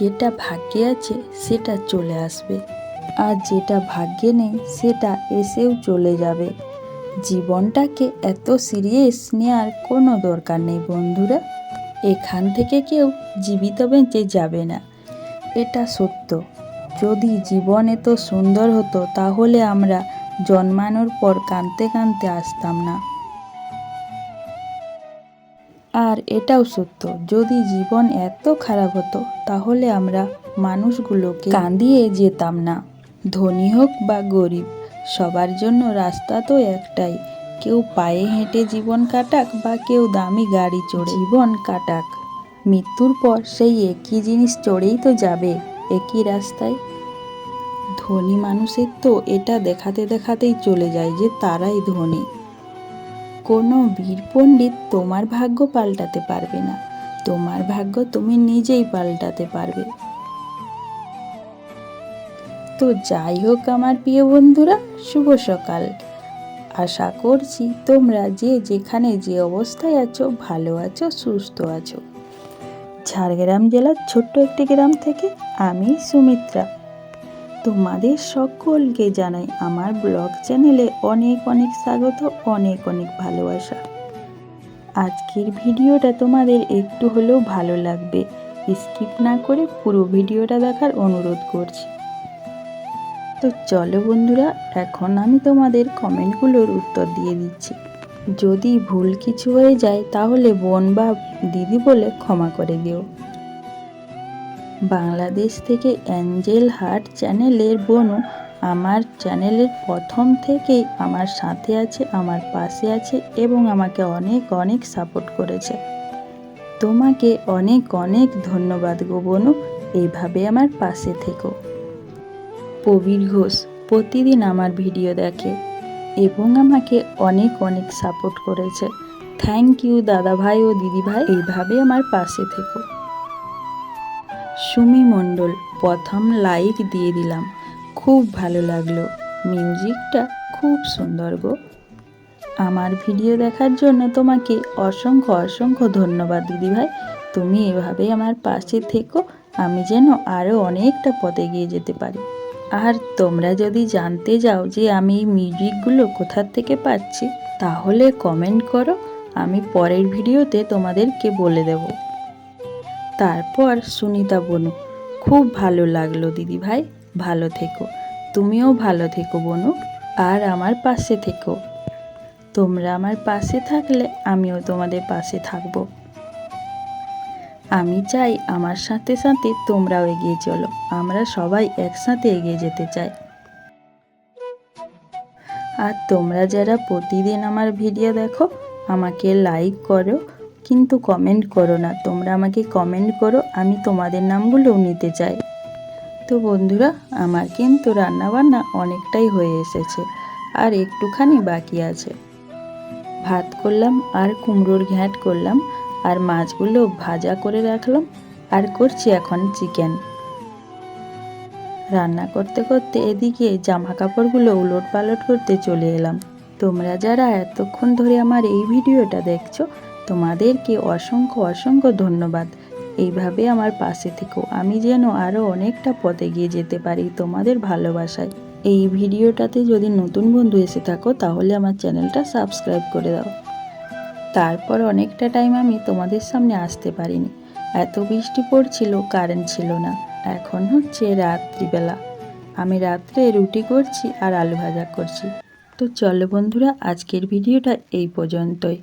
যেটা ভাগ্যে আছে, সেটা চলে আসবে। আর যেটা ভাগ্যে নেই, সেটা এসেও চলে যাবে। জীবনটাকে এত সিরিয়াস নেওয়ার কোনো দরকার নেই বন্ধুরা। এখান থেকে কেউ জীবিত বেঁচে যাবে না। এটা সত্য। যদি জীবন এত সুন্দর হতো, তাহলে আমরা জন্মানোর পর কাঁদতে কাঁদতে আসতাম না। আর এটাও সত্য, যদি জীবন এত খারাপ হতো, তাহলে আমরা মানুষগুলোকে কাঁদিয়ে যেতাম না। ধনী হোক বা গরিব, সবার জন্য রাস্তা তো একটাই। কেউ পায়ে হেঁটে জীবন কাটাক বা কেউ দামি গাড়ি চড়ে জীবন কাটাক। মৃত্যুর পর সেই একই জিনিস চড়েই তো যাবে, একই রাস্তায়। ধনী মানুষের তো এটা দেখাতে দেখাতেই চলে যায় যে তারাই ধনী। কোনো বীর পণ্ডিত তোমার ভাগ্য পাল্টাতে পারবে না। তোমার ভাগ্য তুমি নিজেই পাল্টাতে পারবে। তো যাই হোক আমার প্রিয় বন্ধুরা, শুভ সকাল। আশা করছি তোমরা যে যেখানে যে অবস্থায় আছো, ভালো আছো, সুস্থ আছো। ঝাড়গ্রাম জেলার ছোট্ট একটি গ্রাম থেকে আমি সুমিত্রা। তোমাদের সকলকে জানাই আমার ব্লগ চ্যানেলে অনেক অনেক স্বাগত, অনেক অনেক ভালোবাসা। আজকের ভিডিওটা তোমাদের একটু হলেও ভালো লাগবে। স্কিপ না করে পুরো ভিডিওটা দেখার অনুরোধ করছি। তো চলো বন্ধুরা, এখন আমি তোমাদের কমেন্টগুলোর উত্তর দিয়ে দিচ্ছি। যদি ভুল কিছু হয়ে যায়, তাহলে বোন বা দিদি বলে ক্ষমা করে দিও। বাংলাদেশ থেকে অ্যাঞ্জেল হার্ট চ্যানেলের বোনও আমার চ্যানেলের প্রথম থেকেই আমার সাথে আছে, আমার পাশে আছে এবং আমাকে অনেক অনেক সাপোর্ট করেছে। তোমাকে অনেক অনেক ধন্যবাদ গো বনু, এইভাবে আমার পাশে থেকো। প্রবীর ঘোষ প্রতিদিন আমার ভিডিও দেখে এবং আমাকে অনেক অনেক সাপোর্ট করেছে। থ্যাংক ইউ দাদা ভাই ও দিদি ভাই এইভাবে আমার পাশে থেকো। সুমি মণ্ডল প্রথম লাইক দিয়ে দিলাম। খুব ভালো লাগল। মিউজিকটা খুব সুন্দর গো। আমার ভিডিও দেখার জন্য তোমাকে অসংখ্য অসংখ্য ধন্যবাদ, দিদিভাই। তুমি এভাবে আমার পাশে থেকো। আমি যেন আরও অনেকটা পথে গিয়ে যেতে পারি। আর তোমরা যদি জানতে যাও যে আমি এই মিউজিকগুলো কোথার থেকে পাচ্ছি, তাহলে কমেন্ট করো। আমি পরের ভিডিওতে তোমাদেরকে বলে দেব। তারপর সুনিতা বনু, খুব ভালো লাগল দিদি ভাই, ভালো থেকো। তুমিও ভালো থেকো বনু, আর আমার পাশে থেকো। তোমরা আমার পাশে থাকলে আমিও তোমাদের পাশে থাকব। আমি চাই আমার সাথে সাথে তোমরাও এগিয়ে চলো, আমরা সবাই একসাথে এগিয়ে যেতে চাই। আর তোমরা যারা প্রতিদিন আমার ভিডিও দেখো, আমাকে লাইক করো কিন্তু কমেন্ট করো না। তোমরা আমাকে কমেন্ট করো, আমি তোমাদের নামগুলোও নিতে চাই। তো বন্ধুরা, আমার কিন্তু রান্নাবান্না অনেকটাই হয়ে এসেছে, আর একটুখানি বাকি আছে। ভাত করলাম, আর কুমড়োর ঘ্যাঁট করলাম, আর মাছগুলো ভাজা করে রাখলাম, আর করছি এখন চিকেন রান্না করতে করতে এদিকে জামা কাপড়গুলো উলট পালট করতে চলে এলাম। তোমরা যারা এতক্ষণ ধরে আমার এই ভিডিওটা দেখছ তোমাদেরকে অসংখ্য অসংখ্য ধন্যবাদ। এইভাবে আমার পাশে থেকো। আমি যেন আরও অনেকটা পথে গিয়ে যেতে পারি তোমাদের ভালোবাসায়। এই ভিডিওটাতে যদি নতুন বন্ধু এসে থাকো, তাহলে আমার চ্যানেলটা সাবস্ক্রাইব করে দাও। তারপর অনেকটা টাইম আমি তোমাদের সামনে আসতে পারিনি। এত বৃষ্টি পড়ছিল, কারেন্ট ছিল না। এখন হচ্ছে রাত্রিবেলা। আমি রাত্রে রুটি করছি আর আলু ভাজা করছি। তো চলো বন্ধুরা, আজকের ভিডিওটা এই পর্যন্তই।